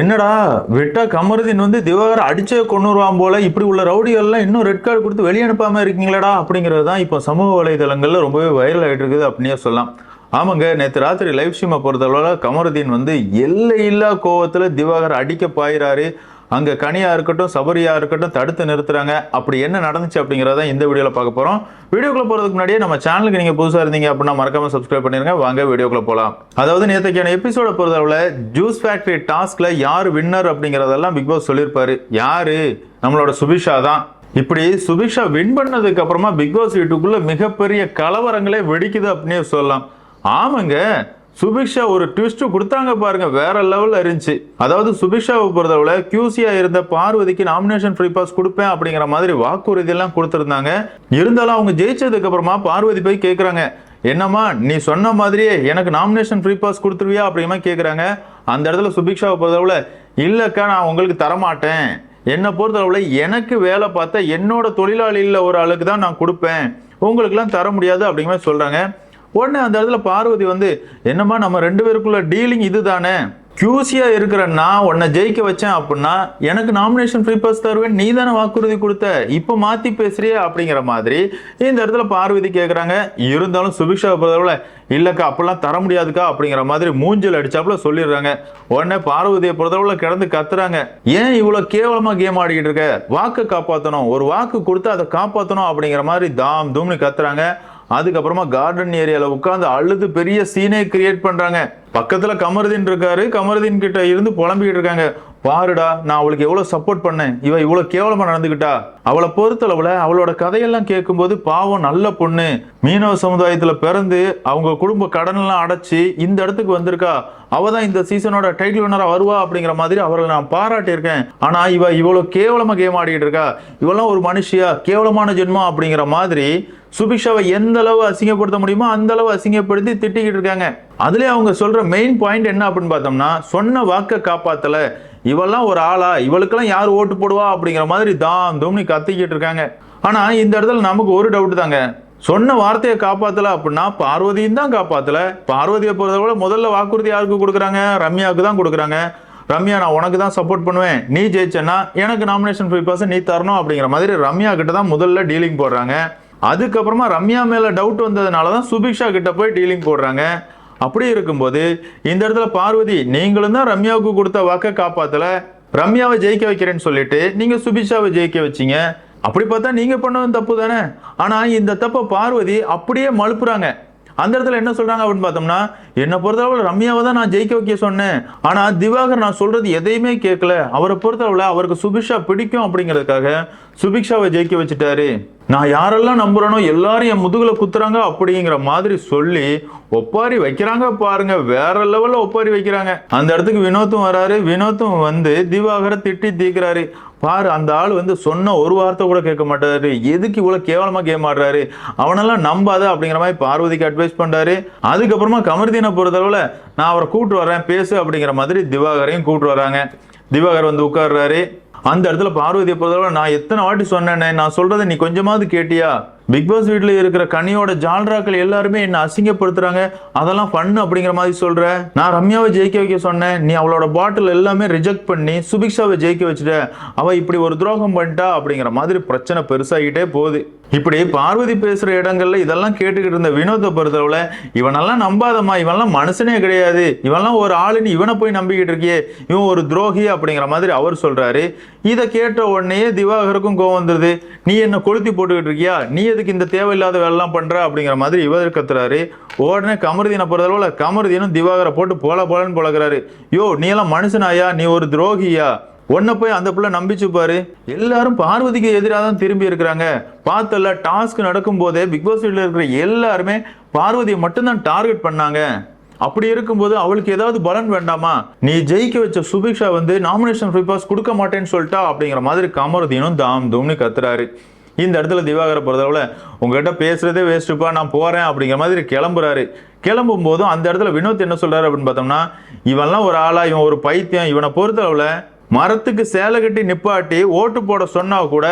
என்னடா விட்டா கமருதீன் வந்து திவாகர் அடிச்சே கொண்டுருவான் போல இப்படி உள்ள ரவுடிகள்லாம் இன்னும் ரெட் கார்டு கொடுத்து வெளியே அனுப்பாம இருக்கீங்களடா அப்படிங்கிறது தான் இப்போ சமூக வலைதளங்கள்ல ரொம்பவே வைரல் ஆயிட்டு இருக்குது அப்படின்னே சொல்லலாம். ஆமாங்க நேற்று ராத்திரி லைவ் ஸ்ட்ரீமை பொறுத்தளவில் கமருதீன் வந்து எல்லையில்லா கோவத்தில் திவாகர் அடிக்க பாயிறாரு. அங்கே கனியாக இருக்கட்டும் சபரியாக இருக்கட்டும் தடுத்து நிறுத்துறாங்க. அப்படி என்ன நடந்துச்சு அப்படிங்கிறத இந்த வீடியோவில் பார்க்க போகிறோம் வீடியோக்குள்ளே போகிறதுக்கு முன்னாடியே நம்ம சேனலுக்கு நீங்கள் புதுசாக இருந்தீங்க அப்படின்னா மறக்காமல் சப்ஸ்கிரைப் பண்ணிருங்க. வாங்க வீடியோக்குள்ளே போகலாம் அதாவது நேற்றுக்கான எபிசோட பொறுத்தளவில் ஜூஸ் ஃபேக்ட்ரி டாஸ்கில் யார் வின்னர் அப்படிங்கிறதெல்லாம் பிக் பாஸ் சொல்லியிருப்பார். யார்? நம்மளோட சுபிஷா தான். இப்படி சுபிக்ஷா வின் பண்ணதுக்கு அப்புறமா பிக் பாஸ் வீட்டுக்குள்ள மிகப்பெரிய கலவரங்களே வெடிக்குது அப்படின்னே சொல்லலாம். ஆமாங்க. சுபிக்ஷா ஒரு ட்விஸ்ட் கொடுத்தாங்க பாருங்க வேற லெவல்ல இருந்துச்சு. அதாவது சுபிக்ஷாவை பொறுத்தளவுல கியூசியா இருந்த பார்வதிக்கு நாமினேஷன் ஃப்ரீ பாஸ் கொடுப்பேன் அப்படிங்கிற மாதிரி வாக்குறுதி எல்லாம் இருந்தாலும் அவங்க ஜெயிச்சதுக்கு அப்புறமா பார்வதி போய் கேட்குறாங்க என்னம்மா நீ சொன்ன மாதிரியே எனக்கு நாமினேஷன் ஃப்ரீ பாஸ் கொடுத்துருவியா? அப்படிங்கிற மாதிரி அந்த இடத்துல சுபிக்ஷாவை பொறுத்தளவுல இல்லைக்கா நான் உங்களுக்கு தரமாட்டேன். என்னை பொறுத்தளவுல எனக்கு வேலை பார்த்தா என்னோட தொழிலாளியில் ஒரு ஆளுக்கு தான் நான் கொடுப்பேன். உங்களுக்குலாம் தர முடியாது அப்படிங்கிற மாதிரி சொல்கிறாங்க உடனே அந்த இடத்துல பார்வதி வந்து என்னம்மா நம்ம ரெண்டு பேருக்குள்ள டீலிங் இது தானே கியூசியா இருக்கிற நான் உன்னை ஜெயிக்க வச்சேன் அப்படின்னா எனக்கு நாமினேஷன் ஃப்ரீ பாஸ் தருவேன். நீ தானே வாக்குறுதி கொடுத்த. இப்போ மாற்றி பேசுகிறியே அப்படிங்கிற மாதிரி இந்த இடத்துல பார்வதி கேட்குறாங்க இருந்தாலும் சுபிக்ஷா பொறுத்தவரை இல்லைக்கா அப்பெல்லாம் தர முடியாதுக்கா அப்படிங்கிற மாதிரி மூஞ்சில் அடிச்சாப்புல சொல்லிடுறாங்க. உடனே பார்வதியை பொறுத்தவரை கிடந்து கத்துறாங்க. ஏன் இவ்வளோ கேவலமாக கேம் ஆடிக்கிட்டு இருக்க? வாக்கு காப்பாற்றணும் ஒரு வாக்கு கொடுத்து அதை காப்பாற்றணும் அப்படிங்கிற மாதிரி தாம் தூம்னு கத்துறாங்க. அதுக்கப்புறமா கார்டன் ஏரியால உட்காந்து அழுது பெரிய சீனே கிரியேட் பண்றாங்க. பக்கத்துல கமருதீன் இருக்காரு. கமருதீன் கிட்ட இருந்து புலம்பிக்கிட்டு இருக்காங்க. பாருடா நான் அவளுக்கு எவ்வளோ சப்போர்ட் பண்ணேன். இவ இவ்வளோ கேவலமாக நடந்துக்கிட்டா அவளை பொறுத்தளவில் அவளோட கதையெல்லாம் கேட்கும்போது பாவம் நல்ல பொண்ணு. மீனவ சமுதாயத்தில் பிறந்து அவங்க குடும்ப கடன் எல்லாம் இந்த இடத்துக்கு வந்திருக்கா. அவ தான் இந்த சீசனோட டைட்டில் வினராக வருவா அப்படிங்கிற மாதிரி அவர்களை நான் பாராட்டியிருக்கேன். ஆனால் இவ இவ்வளோ கேவலமாக கேம் ஆடிக்கிட்டு இருக்கா. இவெல்லாம் ஒரு மனுஷியா? கேவலமான ஜென்மம் அப்படிங்கிற மாதிரி சுபிக்ஷாவை எந்த அளவு அசிங்கப்படுத்த முடியுமோ அந்த அளவு அசிங்கப்படுத்தி திட்டிக்கிட்டு இருக்காங்க. அதுலேயே அவங்க சொல்கிற மெயின் பாயிண்ட் என்ன அப்படின்னு பார்த்தோம்னா சொன்ன வாக்கை காப்பாற்றலை இவெல்லாம் ஒரு ஆளா? இவளுக்கெல்லாம் யார் ஓட்டு போடுவா? அப்படிங்கிற மாதிரி தாம் தோம்னி கத்திக்கிட்டு இருக்காங்க. ஆனா இந்த இடத்துல நமக்கு ஒரு டவுட் தாங்க. சொன்ன வார்த்தையை காப்பாத்தல அப்படின்னா பார்வதியும் தான் காப்பாத்தல. பார்வதியை பொறுத்த விட முதல்ல வாக்குறுதி யாருக்கு கொடுக்குறாங்க? ரம்யாவுக்கு தான் கொடுக்குறாங்க. ரம்யா நான் உனக்கு தான் சப்போர்ட் பண்ணுவேன். நீ ஜெயிச்சேன்னா எனக்கு நாமினேஷன் ஃபைவ் பர்சன்ட் நீ தரணும் அப்படிங்கிற மாதிரி ரம்யா கிட்ட தான் முதல்ல டீலிங் போடுறாங்க. அதுக்கப்புறமா ரம்யா மேல டவுட் வந்ததுனால தான் சுபிக்ஷா கிட்ட போய் டீலிங் போடுறாங்க. அப்படி இருக்கும்போது இந்த இடத்துல பார்வதி நீங்களும் தான் ரம்யாவுக்கு கொடுத்த வாக்கை காப்பாத்தல. ரம்யாவை ஜெயிக்க வைக்கிறேன்னு சொல்லிட்டு நீங்க சுபிஷாவை ஜெயிக்க வச்சீங்க. அப்படி பார்த்தா நீங்க பண்ணதும் தப்பு தானே? ஆனா இந்த தப்பை பார்வதி அப்படியே மழுப்புறாங்க. அந்த இடத்துல என்ன சொல்றாங்க அப்படின்னு பார்த்தோம்னா என்னை பொறுத்தளவில் ரம்யாவை தான் நான் ஜெயிக்க வைக்க சொன்னேன். ஆனால் திவாகர் நான் சொல்றது எதையுமே கேட்கல. அவரை பொறுத்தளவில் அவருக்கு சுபிக்ஷா பிடிக்கும் அப்படிங்கிறதுக்காக சுபிக்ஷாவை ஜெயிக்க வச்சுட்டாரு. நான் யாரெல்லாம் நம்புறேனோ எல்லாரும் என் முதுகுல குத்துறாங்க அப்படிங்கிற மாதிரி சொல்லி ஒப்பாரி வைக்கிறாங்க பாருங்க. வேற லெவல்ல ஒப்பாரி வைக்கிறாங்க. அந்த இடத்துக்கு வினோத்தும் வராரு. வினோத்தும் வந்து திவாகரை திட்டி தீக்குறாரு. பாரு அந்த ஆள் வந்து சொன்ன ஒரு வார்த்தை கூட கேட்க மாட்டாரு. எதுக்கு இவ்வளோ கேவலமாக கேம் ஆடுறாரு? அவனெல்லாம் நம்பாத அப்படிங்கிற மாதிரி பார்வதிக்கு அட்வைஸ் பண்ணுறாரு அதுக்கப்புறமா கமர்தீனை பொறுத்தளவில் நான் அவரை கூட்டு வரேன் பேசு அப்படிங்கிற மாதிரி திவாகரையும் கூப்பிட்டு வராங்க திவாகர் வந்து உட்கார்றாரு. அந்த இடத்துல பார்வதியை பொறுத்தளவில் நான் எத்தனை வாட்டி சொன்னேனே நான் சொல்கிறத நீ கொஞ்சமாவது கேட்டியா? பிக் பாஸ் இருக்கிற கனியோட ஜால்ராக்கள் எல்லாருமே என்ன அசிங்கப்படுத்துறாங்க. அதெல்லாம் ஃபன் அப்படிங்கிற மாதிரி சொல்ற. நான் ரம்யாவை ஜெயிக்க வைக்க சொன்னேன். நீ அவளோட பாட்டில் எல்லாமே ரிஜெக்ட் பண்ணி சுபிக்ஷாவை ஜெயிக்க வச்சுட்ட. அவ இப்படி ஒரு துரோகம் பண்ணிட்டா அப்படிங்கிற மாதிரி பிரச்சனை பெருசாகிட்டே போகுது. இப்படி பார்வதி பேசுகிற இடங்கள்ல இதெல்லாம் கேட்டுக்கிட்டு இருந்த வினோத்தை பொறுத்தளவில் இவனெல்லாம் நம்பாதம்மா. இவன்லாம் மனுஷனே கிடையாது. இவன்லாம் ஒரு ஆளுன்னு இவனை போய் நம்பிக்கிட்டு இருக்கியே. இவன் ஒரு துரோகி அப்படிங்கிற மாதிரி அவர் சொல்றாரு. இதை கேட்ட உடனே திவாகருக்கும் கோவம் வந்துருது. நீ என்ன கொளுத்தி போட்டுக்கிட்டு இருக்கியா? நீ எதுக்கு இந்த தேவையில்லாத வேலைலாம் பண்ற அப்படிங்கிற மாதிரி இவர் கத்துறாரு. உடனே கமருதீனை பொறுத்தளவில் கமருதீனும் திவாகரை போட்டு போல போலன்னு பழகிறாரு யோ நீ எல்லாம் மனுஷனாயா நீ ஒரு துரோகியா உன்னை போய் அந்த பிள்ளை நம்பிச்சு பாரு. எல்லாரும் பார்வதிக்கு எதிராக தான் திரும்பி இருக்கிறாங்க. பார்த்தல டாஸ்க் நடக்கும் போதே பிக் பாஸ் இருக்கிற எல்லாருமே பார்வதியை மட்டும்தான் டார்கெட் பண்ணாங்க. அப்படி இருக்கும்போது அவளுக்கு ஏதாவது பலன் வேண்டாமா? நீ ஜெயிக்க வச்ச சுபிக்ஷா வந்து நாமினேஷன் ஃப்ரீ பாஸ் கொடுக்க மாட்டேன்னு சொல்லிட்டா அப்படிங்கிற மாதிரி கமருதீனும் தாம் தூம்னு கத்துறாரு. இந்த இடத்துல திவாகரை பொறுத்தளவில் உங்ககிட்ட பேசுகிறதே வேஸ்ட்டுப்பா நான் போகிறேன் அப்படிங்கிற மாதிரி கிளம்புறாரு. கிளம்பும் போதும் அந்த இடத்துல வினோத் என்ன சொல்கிறார் அப்படின்னு பார்த்தோம்னா இவன்லாம் ஒரு ஆளா இவன் ஒரு பைத்தியம் இவனை பொறுத்தளவுல மரத்துக்கு சேலை கட்டி நிப்பாட்டி ஓட்டு போட சொன்னா கூட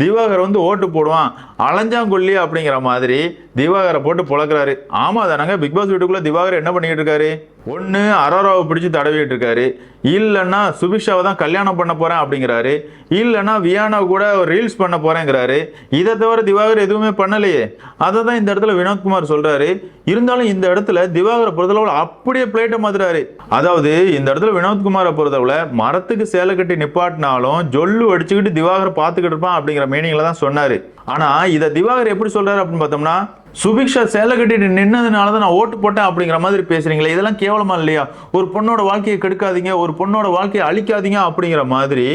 திவாகர் வந்து ஓட்டு போடுவான். அலைஞ்சாங்கொல்லி அப்படிங்கிற மாதிரி திவாகரை போட்டு புழக்கிறாரு. ஆமா தானங்க பிக் பாஸ் வீட்டுக்குள்ளே திவாகர் என்ன பண்ணிக்கிட்டு இருக்காரு? ஒன்று அரோராவை பிடிச்சி தடவிட்டு இருக்காரு. இல்லைன்னா சுபிக்ஷாவை தான் கல்யாணம் பண்ண போகிறேன் அப்படிங்கிறாரு. இல்லைன்னா வியானா கூட ரீல்ஸ் பண்ண போகிறேங்கிறாரு இதை தவிர திவாகர் எதுவுமே பண்ணலையே. அதை தான் இந்த இடத்துல வினோத்குமார் சொல்கிறாரு இருந்தாலும் இந்த இடத்துல திவாகரை பொறுத்தளவில் அப்படியே பிளேட்டை மாத்துறாரு. அதாவது இந்த இடத்துல வினோத்குமாரை பொறுத்தளவில் மரத்துக்கு சேலை கட்டி நிப்பாட்டினாலும் ஜொல்லு அடிச்சுக்கிட்டு திவாகரை பார்த்துக்கிட்டு இருப்பான் அப்படிங்கிற மீனிங்ல தான் சொன்னாரு. ஆனா இதை திவாகர் எப்படி சொல்றாரு அப்படின்னு பார்த்தோம்னா சுபிக்ஷா சேலை கட்டிட்டு நின்னதுனால தான் நான் ஓட்டு போட்டேன் அப்படிங்கிற மாதிரி பேசுறீங்களே இதெல்லாம் கேவலமா இல்லையா? ஒரு பொண்ணோட வாழ்க்கையை கெடுக்காதீங்க ஒரு பொண்ணோட வாழ்க்கையை அழிக்காதீங்க அப்படிங்கிற மாதிரி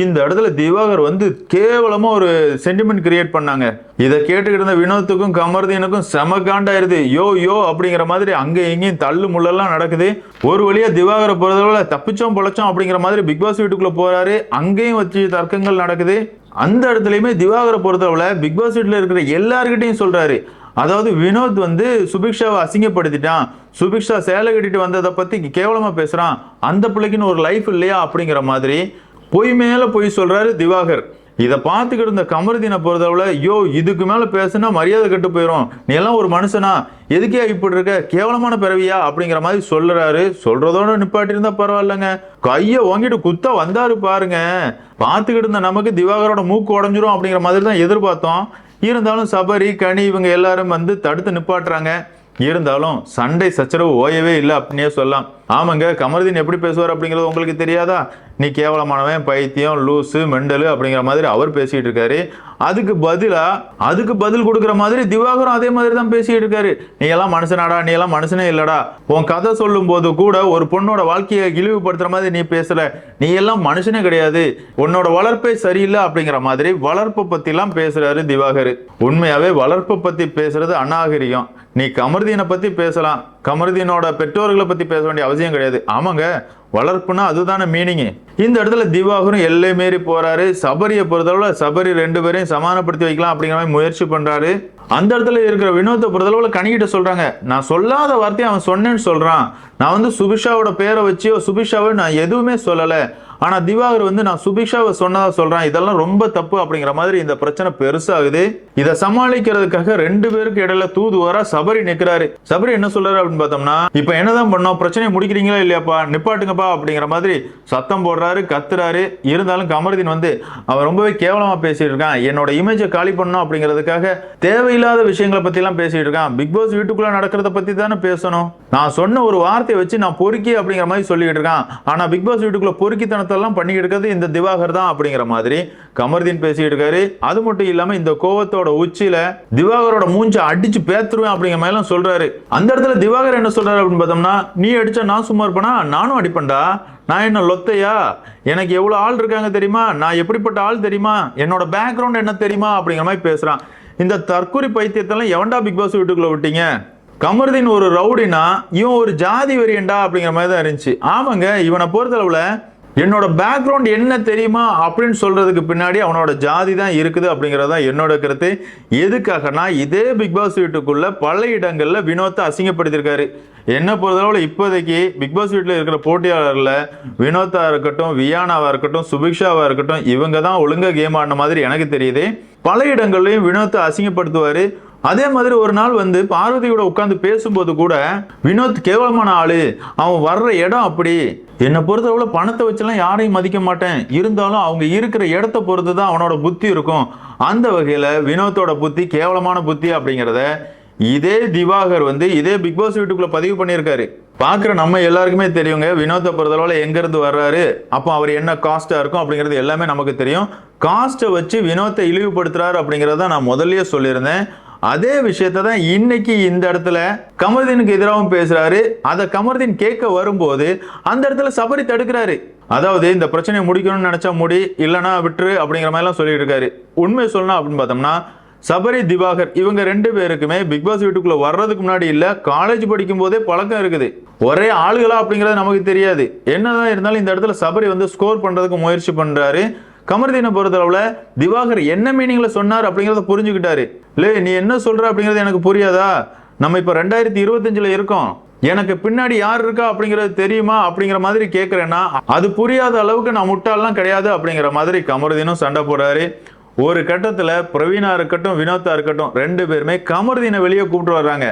இந்த இடத்துல திவாகர் வந்து கேவலமா ஒரு சென்டிமெண்ட் கிரியேட் பண்ணாங்க. இதை கேட்டுக்கிட்டு இருந்த வினோத்துக்கும் கமர்தீனுக்கும் செம காண்டாயிருது. யோ யோ அப்படிங்கிற மாதிரி அங்கே எங்கேயும் தள்ளு முள்ளெல்லாம் நடக்குது. ஒரு வழியா திவாகரை பொறுத்தளவுல தப்பிச்சோம் பொழைச்சோம் அப்படிங்கிற மாதிரி பிக் பாஸ் வீட்டுக்குள்ள போறாரு. அங்கேயும் வச்சு தர்க்கங்கள் நடக்குது. அந்த இடத்துலையுமே திவாகரை பொறுத்தளவில் பிக் பாஸ் வீட்டில் இருக்கிற எல்லாருக்கிட்டையும் சொல்றாரு. அதாவது வினோத் வந்து சுபிக்ஷாவை அசிங்கப்படுத்திட்டான். சுபிக்ஷா சேலை கட்டிட்டு வந்ததை பத்தி கேவலமா பேசுறான். அந்த பிள்ளைக்குன்னு ஒரு லைஃப் இல்லையா அப்படிங்கிற மாதிரி பொய் மேல பொய் சொல்றாரு திவாகர். இதை பார்த்துக்கிட்டு இருந்த கமருதீனை பொறுத்தளவில் ஐயோ இதுக்கு மேலே பேசுனா மரியாதை கெட்டு போயிடும் நீ எல்லாம் ஒரு மனுஷனா? எதுக்கே இப்படி இருக்க? கேவலமான பிறவியா? அப்படிங்கிற மாதிரி சொல்றாரு சொல்றதோட நிப்பாட்டிருந்தா பரவாயில்லைங்க. கையை வாங்கிட்டு குத்தா வந்தாரு பாருங்க. பார்த்துக்கிட்டு இருந்த நமக்கு திவாகரோட மூக்கு உடஞ்சிரும் அப்படிங்கிற மாதிரி தான் எதிர்பார்த்தோம். இருந்தாலும் சபரி கனி இவங்க எல்லாரும் வந்து தடுத்து நிப்பாட்டுறாங்க. இருந்தாலும் சண்டை சச்சரவு ஓயவே இல்லை அப்படின்னே சொல்லலாம். ஆமாங்க கமருதீன் எப்படி பேசுவார் அப்படிங்கிறது உங்களுக்கு தெரியாதா? நீ கேவலமானவன் பைத்தியம் லூசு மெண்டலு அப்படிங்கிற மாதிரி அவர் பேசிட்டு இருக்காரு. அதுக்கு பதிலாக அதுக்கு பதில் கொடுக்குற மாதிரி திவாகரும் அதே மாதிரி தான் பேசிட்டு இருக்காரு. நீ எல்லாம் மனுஷனாடா நீ எல்லாம் மனுஷனே இல்லடா. உன் கதை சொல்லும் போது கூட ஒரு பொண்ணோட வாழ்க்கையை இழிவுபடுத்துற மாதிரி நீ பேசல. நீ எல்லாம் மனுஷனே கிடையாது. உன்னோட வளர்ப்பே சரியில்லை அப்படிங்கிற மாதிரி வளர்ப்பை பற்றிலாம் பேசுகிறாரு பேசுறாரு திவாகர். உண்மையாவே வளர்ப்பை பத்தி பேசுறது அநாகரிகம். நீ கமருதீனை பத்தி பேசலாம். கமருதீனோட பெற்றோர்களை பத்தி பேச வேண்டிய அவசியம் கிடையாது. ஆமாங்க. வளர்ப்புனா அதுதானே மீனிங்கு இந்த இடத்துல திவாகரும் எல்லை மீறி போறாரு. சபரியை பொறுத்தளவுல சபரி ரெண்டு பேரையும் சமானப்படுத்தி வைக்கலாம் அப்படிங்கிற மாதிரி முயற்சி பண்றாரு. அந்த இடத்துல இருக்கிற வினோத்தை பொறுத்தளவுல கணிக்கிட்ட சொல்றாங்க. நான் சொல்லாத வார்த்தையை அவன் சொன்னேன்னு சொல்றான். நான் வந்து சுபிஷாவோட பேரை வச்சியோ சுபிஷாவை நான் எதுவுமே சொல்லலை. ஆனா திவாகர் வந்து நான் சுபிக்ஷாவை சொன்னதா சொல்றேன். இதெல்லாம் ரொம்ப தப்பு அப்படிங்கிற மாதிரி இந்த பிரச்சனை பெருசாகுது. இதை சமாளிக்கிறதுக்காக ரெண்டு பேருக்கு இடையில தூதுவாரா சபரி நிக்கிறாரு. சபரி என்ன சொல்றாரு அப்படின்னு பார்த்தோம்னா இப்ப என்னதான் பண்ணோம்? பிரச்சனையை முடிக்கிறீங்களா இல்லையாப்பா? நிப்பாட்டுங்கப்பா. அப்படிங்கிற மாதிரி சத்தம் போடுறாரு கத்துறாரு. இருந்தாலும் கமருதீன் வந்து அவன் ரொம்பவே கேவலமா பேசிட்டு இருக்கான். என்னோட இமேஜை காலி பண்ணணும் அப்படிங்கிறதுக்காக தேவையில்லாத விஷயங்களை பற்றிலாம் பேசிட்டு இருக்கான். பிக் பாஸ் வீட்டுக்குள்ள நடக்கிறத பத்தி தானே பேசணும். நான் சொன்ன ஒரு வார்த்தையை வச்சு நான் பொறுக்கி அப்படிங்கிற மாதிரி சொல்லிக்கிட்டு இருக்கான். ஆனா பிக் பாஸ் வீட்டுக்குள்ள பொறுக்கித்தனத்தெல்லாம் பண்ணிக்கிட்டு இருக்கிறது இந்த திவாகர் தான் அப்படிங்கிற மாதிரி கமர்தீன் பேசிட்டு இருக்காரு. அது மட்டும் இல்லாமல் இந்த கோவத்தோட உச்சியில திவாகரோட மூஞ்ச அடிச்சு பேத்துருவேன் அப்படிங்கிற மாதிரி எல்லாம் சொல்றாரு. அந்த இடத்துல திவாகர் என்ன சொல்றாரு அப்படின்னு பார்த்தோம்னா நீ அடிச்சா நான் சும்மா இருப்பேனா? நானும் அடிப்பேன்டா. நான் என்ன லொத்தையா? எனக்கு எவ்வளோ ஆள் இருக்காங்க தெரியுமா? நான் எப்படிப்பட்ட ஆள் தெரியுமா? என்னோட பேக்ரவுண்ட் என்ன தெரியுமா? அப்படிங்கிற மாதிரி பேசுகிறான் இந்த தற்கொலை பைத்தியத்தெல்லாம் எவன்டா பிக் பாஸ் வீட்டுக்குள்ளே விட்டீங்க? கமருதீன் ஒரு ரவுடினா இவன் ஒரு ஜாதி வெறியண்டா அப்படிங்கிற மாதிரி தான் இருந்துச்சு. ஆமாங்க இவனை பொறுத்தளவில் என்னோட பேக்ரவுண்ட் என்ன தெரியுமா அப்படின்னு சொல்கிறதுக்கு பின்னாடி அவனோட ஜாதி தான் இருக்குது அப்படிங்கிறது தான் என்னோட கருத்து. எதுக்காகனா இதே பிக் பாஸ் வீட்டுக்குள்ள பல இடங்களில் வினோத்தை அசிங்கப்படுத்தியிருக்காரு. என்ன பொறுத்தளவில் இப்போதைக்கு பிக் பாஸ் வீட்டில் இருக்கிற போட்டியாளரில் வினோத்தாக இருக்கட்டும் வியானாவாக இருக்கட்டும் சுபிக்ஷாவாக இருக்கட்டும் இவங்க தான் ஒழுங்காக கேம் ஆடின மாதிரி எனக்கு தெரியுது. பல இடங்கள்லையும் வினோத்தை அசிங்கப்படுத்துவார். அதே மாதிரி ஒரு நாள் வந்து பார்வதியோட உட்காந்து பேசும்போது கூட வினோத் கேவலமான ஆளு. அவன் வர்ற இடம் அப்படி. என்னை பொறுத்தளவுல பணத்தை வச்செல்லாம் யாரையும் மதிக்க மாட்டேன். இருந்தாலும் அவங்க இருக்கிற இடத்த பொறுத்து தான் அவனோட புத்தி இருக்கும். அந்த வகையில் வினோத்தோட புத்தி கேவலமான புத்தி அப்படிங்கிறத இதே திவாகர் வந்து இதே பிக் பாஸ் வீட்டுக்குள்ள பதிவு பண்ணியிருக்காரு. பார்க்குற நம்ம எல்லாருக்குமே தெரியுங்க வினோத்தை பொறுத்தளவில் எங்கேருந்து வர்றாரு? அப்போ அவர் என்ன காஸ்ட்டாக இருக்கும் அப்படிங்கிறது எல்லாமே நமக்கு தெரியும். காஸ்ட்டை வச்சு வினோத்தை இழிவுபடுத்துறாரு அப்படிங்கிறத நான் முதல்லயே சொல்லியிருந்தேன். அதே விஷயத்தை தான் இன்னைக்கு இந்த இடத்துல கமர்தீனுக்கு எதிராகவும் பேசுறாரு. அதை கமர்தீன் கேட்க வரும்போது அந்த இடத்துல சபரி தடுக்கிறாரு. அதாவது இந்த பிரச்சனையை முடிக்கணும்னு நினைச்சா முடி இல்லைன்னா விட்டுரு அப்படிங்கிற மாதிரிலாம் சொல்லிட்டு இருக்காரு. உண்மை சொல்லணும் அப்படின்னு பார்த்தோம்னா சபரி திவாகர் இவங்க ரெண்டு பேருக்குமே பிக் பாஸ் வீட்டுக்குள்ள வர்றதுக்கு முன்னாடி இல்ல காலேஜ் படிக்கும் போதே பழக்கம் இருக்குது. ஒரே ஆளுகளா அப்படிங்கிறது நமக்கு தெரியாது. என்னதான் இருந்தாலும் இந்த இடத்துல சபரி வந்து ஸ்கோர் பண்றதுக்கு முயற்சி பண்றாரு. கமர்தீனை பொறுத்தளவில் திவாகர் என்ன மீனிங்கில் சொன்னார் அப்படிங்கிறத புரிஞ்சுக்கிட்டாரு. லே நீ என்ன சொல்கிற அப்படிங்கிறது எனக்கு புரியாதா? நம்ம இப்போ ரெண்டாயிரத்தி இருபத்தஞ்சில் இருக்கோம். எனக்கு பின்னாடி யார் இருக்கா அப்படிங்கிறது தெரியுமா அப்படிங்கிற மாதிரி கேட்குறேன்னா அது புரியாத அளவுக்கு நான் முட்டாளெலாம் கிடையாது அப்படிங்கிற மாதிரி கமருதீனும் சண்டை போடுறாரு. ஒரு கட்டத்தில் பிரவீனா இருக்கட்டும் வினோத்தா இருக்கட்டும் ரெண்டு பேருமே கமருதீனை வெளியே கூப்பிட்டு வர்றாங்க.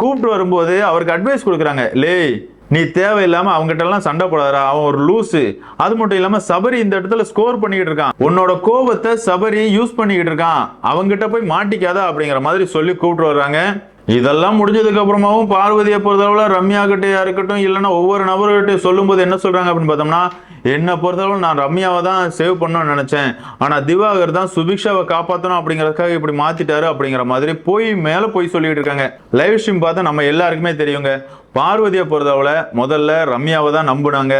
கூப்பிட்டு வரும்போது அவருக்கு அட்வைஸ் கொடுக்குறாங்க. லே நீ தேவையில்லாம அவங்ககிட்ட எல்லாம் சண்டை போடாதடா அவன் ஒரு லூசு. அது மட்டும் இல்லாம சபரி இந்த இடத்துல ஸ்கோர் பண்ணிக்கிட்டு இருக்கான். உன்னோட கோபத்தை சபரி யூஸ் பண்ணிக்கிட்டு இருக்கான். அவங்ககிட்ட போய் மாட்டிக்காதா அப்படிங்கிற மாதிரி சொல்லி கூப்பிட்டு வர்றாங்க. இதெல்லாம் முடிஞ்சதுக்கு அப்புறமாவும் பார்வதியை பொறுத்தளவுல ரம்யா கிட்டயா இருக்கட்டும் இல்லைன்னா ஒவ்வொரு நபர்கிட்டையும் சொல்லும்போது என்ன சொல்றாங்க அப்படின்னு பார்த்தோம்னா என்னை பொறுத்தளவு நான் ரம்யாவை தான் சேவ் பண்ணணும்னு நினைச்சேன். ஆனா திவாகர் தான் சுபிக்ஷாவை காப்பாற்றணும் அப்படிங்கறதுக்காக இப்படி மாத்திட்டாரு அப்படிங்கிற மாதிரி போய் மேல போய் சொல்லிட்டு இருக்காங்க. லைவ் ஸ்ட்ரீம் பார்த்தா நம்ம எல்லாருக்குமே தெரியுங்க. பார்வதியை பொறுத்தளவுல முதல்ல ரம்யாவை தான் நம்புனாங்க.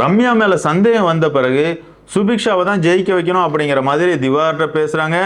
ரம்யா மேல சந்தேகம் வந்த பிறகு சுபிக்ஷாவை தான் ஜெயிக்க வைக்கணும் அப்படிங்கிற மாதிரி திவாகர்கிட்ட பேசுகிறாங்க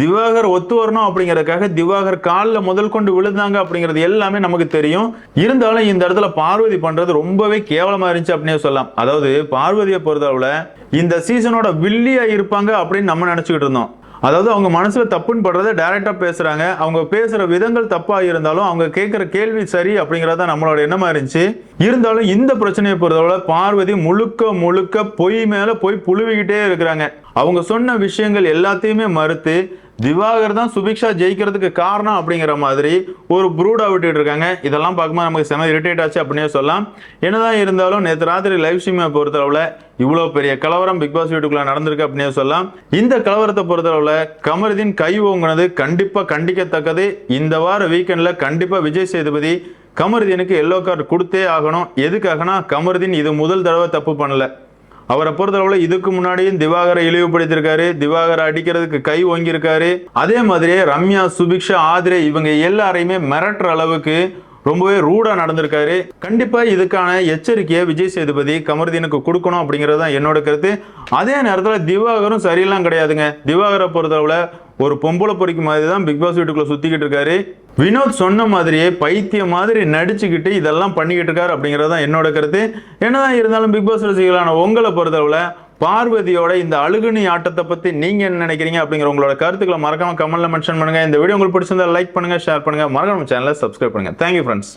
திவாகர் ஒத்து வரணும் அப்படிங்கிறதுக்காக திவாகர் காலில் முதல் கொண்டு விழுந்தாங்க அப்படிங்கிறது எல்லாமே நமக்கு தெரியும். இருந்தாலும் இந்த இடத்துல பார்வதி பண்ணுறது ரொம்பவே கேவலமாக இருந்துச்சு அப்படின்னே சொல்லலாம். அதாவது பார்வதியை பொறுத்தளவில் இந்த சீசனோட வில்லியாக இருப்பாங்க அப்படின்னு நம்ம நினச்சிக்கிட்டு இருந்தோம். அதாவது அவங்க மனசுல தப்புன்னு படுறத டைரக்டா பேசுறாங்க. அவங்க பேசுற விதங்கள் தப்பா இருந்தாலும் அவங்க கேட்குற கேள்வி சரி அப்படிங்கறத நம்மளோட எண்ணமா இருந்துச்சு. இருந்தாலும் இந்த பிரச்சனையை பொறுத்தவரை பார்வதி முழுக்க முழுக்க பொய் மேல போய் புழுவிக்கிட்டே இருக்கிறாங்க. அவங்க சொன்ன விஷயங்கள் எல்லாத்தையுமே மறுத்து திவாகர் தான் சுபிக்ஷா ஜெயிக்கிறதுக்கு காரணம் அப்படிங்கிற மாதிரி ஒரு ப்ரூடாக விட்டுட்டு இருக்காங்க. இதெல்லாம் பார்க்கும்போது நமக்கு செம இரிட்டேட் ஆச்சு அப்படின்னே சொல்லலாம். என்னதான் இருந்தாலும் நேற்று ராத்திரி லைவ் ஸ்ட்ரீமை பொறுத்தளவுல இவ்வளோ பெரிய கலவரம் பிக் பாஸ் வீட்டுக்குள்ள நடந்திருக்கு அப்படின்னே சொல்லலாம். இந்த கலவரத்தை பொறுத்தளவுல கமருதீன் கை ஓங்குனது கண்டிப்பா கண்டிக்கத்தக்கது. இந்த வார வீக்கெண்ட்ல கண்டிப்பா விஜய் சேதுபதி கமருதீனுக்கு எல்லோ கார்டு கொடுத்தே ஆகணும். எதுக்காகனா கமருதீன் இது முதல் தடவை தப்பு பண்ணல. அவரை பொறுத்தளவுல இதுக்கு முன்னாடியும் திவாகரை இழிவுபடுத்தியிருக்காரு. திவாகரை அடிக்கிறதுக்கு கை ஓங்கியிருக்காரு. அதே மாதிரியே ரம்யா சுபிக்ஷா ஆதிரே இவங்க எல்லாரையுமே மிரட்டுற அளவுக்கு ரொம்பவே ரூடா நடந்திருக்காரு. கண்டிப்பா இதுக்கான எச்சரிக்கையை விஜய் சேதுபதி கமர்தீனுக்கு கொடுக்கணும் அப்படிங்கிறது தான் என்னோட கருத்து. அதே நேரத்துல திவாகரும் சரியெல்லாம் கிடையாதுங்க. திவாகரை பொறுத்தளவுல ஒரு பொம்பளை பொறிக்கு மாதிரி தான் பிக் பாஸ் வீட்டுக்குள்ள சுத்திக்கிட்டு இருக்காரு. வினோத் சொன்ன மாதிரியே பைத்தியம் மாதிரி நடிச்சுக்கிட்டு இதெல்லாம் பண்ணிக்கிட்டு இருக்காரு அப்படிங்கிறது தான் என்னோட கருத்து. என்னதான் இருந்தாலும் பிக் பாஸ் ரசிகர்களான உங்களை பொறுத்தளவில் பார்வதியோட இந்த அழுகுனி ஆட்டத்தை பற்றி நீங்கள் என்ன நினைக்கிறீங்க அப்படிங்கிற உங்களோட கருத்துக்களை மறக்காம கமெண்ட்டில் மென்ஷன் பண்ணுங்கள் இந்த வீடியோ உங்களுக்கு பிடிச்சிருந்தா லைக் பண்ணுங்க ஷேர் பண்ணுங்க. மறக்காம சேனலை சப்ஸ்கிரைப் பண்ணுங்கள் தேங்க்யூ ஃப்ரெண்ட்ஸ்